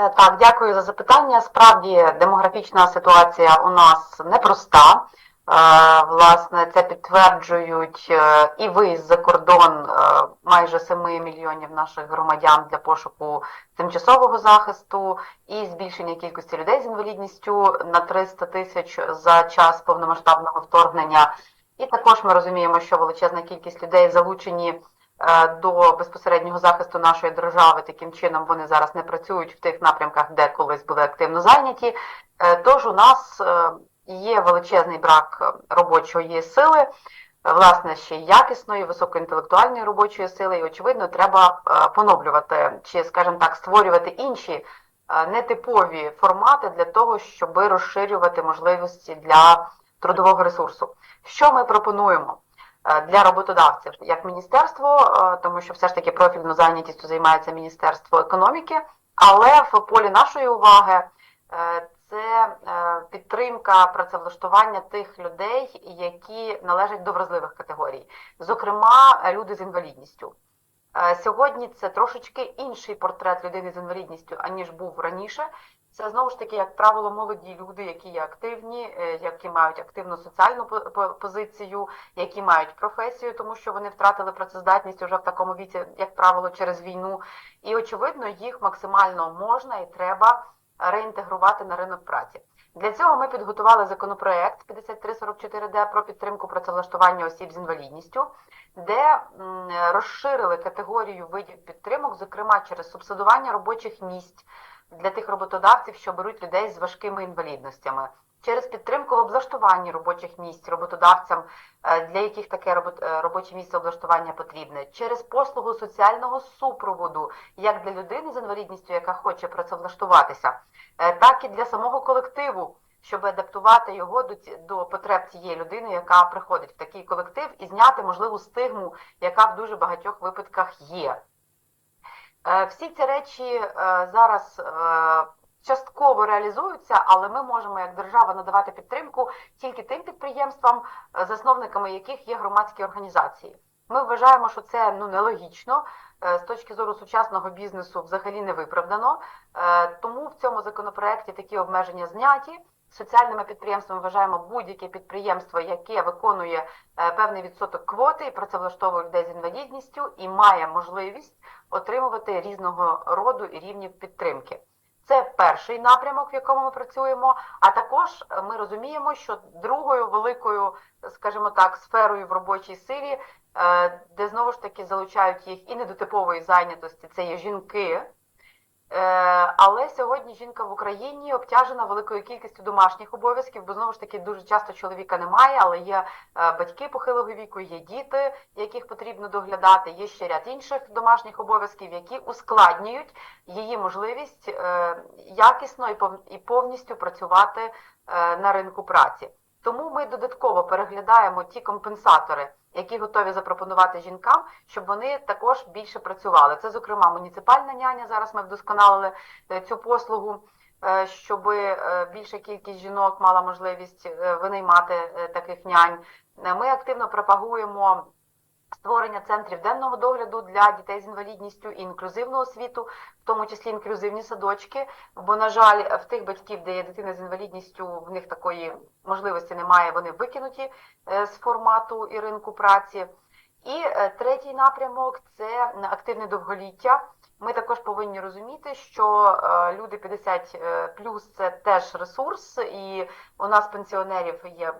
Е, Так, дякую за запитання. Справді демографічна ситуація у нас непроста. Е, Власне, це підтверджують е, і виїзд за кордон майже 7 мільйонів наших громадян для пошуку тимчасового захисту, і збільшення кількості людей з інвалідністю на 300 тисяч за час повномасштабного вторгнення. І також ми розуміємо, що величезна кількість людей залучені до безпосереднього захисту нашої держави. Таким чином вони зараз не працюють в тих напрямках, де колись були активно зайняті. Е, Тож у нас е, є величезний брак е, робочої сили, е, власне, ще якісної, високоінтелектуальної робочої сили, і очевидно, треба е, поновлювати чи, скажімо так, створювати інші е, нетипові формати для того, щоб розширювати можливості для трудового ресурсу. Що ми пропонуємо? Е, Для роботодавців як міністерство, е, тому що все ж таки профільну зайнятістю займається Міністерство економіки, але в полі нашої уваги е, це підтримка працевлаштування тих людей, які належать до вразливих категорій, зокрема люди з інвалідністю. Сьогодні це трошечки інший портрет людини з інвалідністю, аніж був раніше. Це знову ж таки, як правило, молоді люди, які є активні, е, які мають активну соціальну по- по- позицію, які мають професію, тому що вони втратили працездатність уже в такому віці, як правило, через війну. І очевидно, їх максимально можна і треба реінтегрувати на ринок праці. Для цього ми підготували законопроект 5344Д про підтримку працевлаштування осіб з інвалідністю, де розширили категорію видів підтримок, зокрема через субсидування робочих місць для тих роботодавців, що беруть людей з важкими інвалідностями, через підтримку в облаштуванні робочих місць роботодавцям, е, для яких таке е, робоче місце облаштування потрібне, через послугу соціального супроводу, як для людини з інвалідністю, яка хоче працевлаштуватися, е, так і для самого колективу, щоб адаптувати його до потреб цієї людини, яка приходить в такий колектив, і зняти можливу стигму, яка в дуже багатьох випадках є. Е, Всі ці речі е, зараз е, частково реалізуються, але ми можемо як держава надавати підтримку тільки тим підприємствам, засновниками яких є громадські організації. Ми вважаємо, що це ну нелогічно е, з точки зору сучасного бізнесу, взагалі не виправдано. Е, Тому в цьому законопроекті такі обмеження зняті. Соціальними підприємствами вважаємо будь-яке підприємство, яке виконує е, певний відсоток квоти і працевлаштовує людей з інвалідністю і має можливість отримувати різного роду і рівнів підтримки. Це перший напрямок, в якому ми працюємо. А також е, ми розуміємо, що другою великою, скажімо так, сферою в робочій силі, е, де знову ж таки залучають їх і недотипової зайнятості, це є жінки. Е, Але сьогодні жінка в Україні обтяжена великою кількістю домашніх обов'язків, бо знову ж таки дуже часто чоловіка немає, але є е, батьки похилого віку, є діти, яких потрібно доглядати. Є ще ряд інших домашніх обов'язків, які ускладнюють її можливість е, якісно і пов- і повністю працювати на ринку праці. Тому ми додатково переглядаємо ті компенсатори, які готові запропонувати жінкам, щоб вони також більше працювали. Це, зокрема, муніципальна няня. Зараз ми вдосконалили е, цю послугу, е, щоб е, більша кількість жінок мала можливість винаймати таких нянь. Ми активно пропагуємо. Створення центрів денного догляду для дітей з інвалідністю і інклюзивну освіту, в тому числі інклюзивні садочки. Бо, на жаль, в тих батьків, де є дитина з інвалідністю, в них такої можливості немає, вони викинуті е, з формату і ринку праці. І е, третій напрямок це активне довголіття. Ми також повинні розуміти, що е, люди 50 е, плюс це теж ресурс, і у нас пенсіонерів є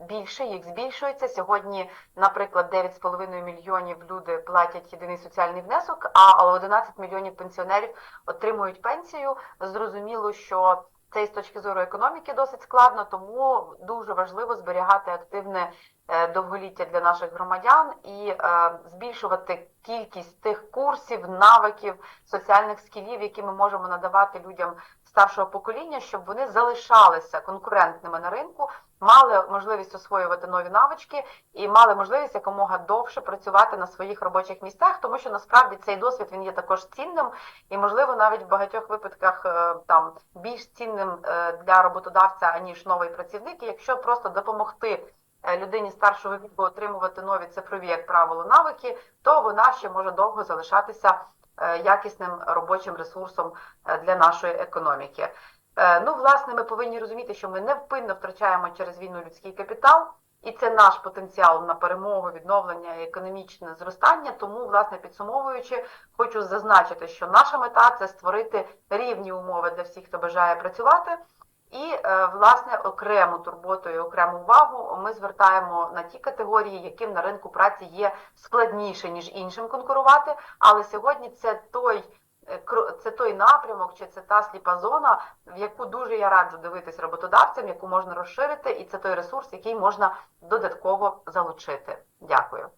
більше, їх збільшується. Сьогодні, наприклад, 9,5 мільйонів люди платять єдиний соціальний внесок, а 11 мільйонів пенсіонерів отримують пенсію. Зрозуміло, що це з точки зору економіки досить складно, тому дуже важливо зберігати активне е, довголіття для наших громадян і е, збільшувати кількість тих курсів, навиків, соціальних скілів, які ми можемо надавати людям старшого покоління, щоб вони залишалися конкурентними на ринку, мали можливість освоювати нові навички і мали можливість якомога довше працювати на своїх робочих місцях, тому що насправді цей досвід він є також цінним і, можливо, навіть в багатьох випадках е, там більш цінним е, для роботодавця аніж новий працівник. Якщо просто допомогти е, людині старшого віку отримувати нові цифрові, як правило, навики, то вона ще може довго залишатися якісним робочим ресурсом е, для нашої економіки. Е, Ну, власне, ми повинні розуміти, що ми невпинно втрачаємо через війну людський капітал, і це наш потенціал на перемогу, відновлення і економічне зростання. Тому, власне, підсумовуючи, хочу зазначити, що наша мета це створити рівні умови для всіх, хто бажає працювати. І, е, власне, окрему турботу і окрему увагу ми звертаємо на ті категорії, яким на ринку праці є складніше, ніж іншим конкурувати. Але сьогодні це той е, це той напрямок, чи це та сліпа зона, в яку дуже я раджу дивитись роботодавцям, яку можна розширити, і це той ресурс, який можна додатково залучити. Дякую.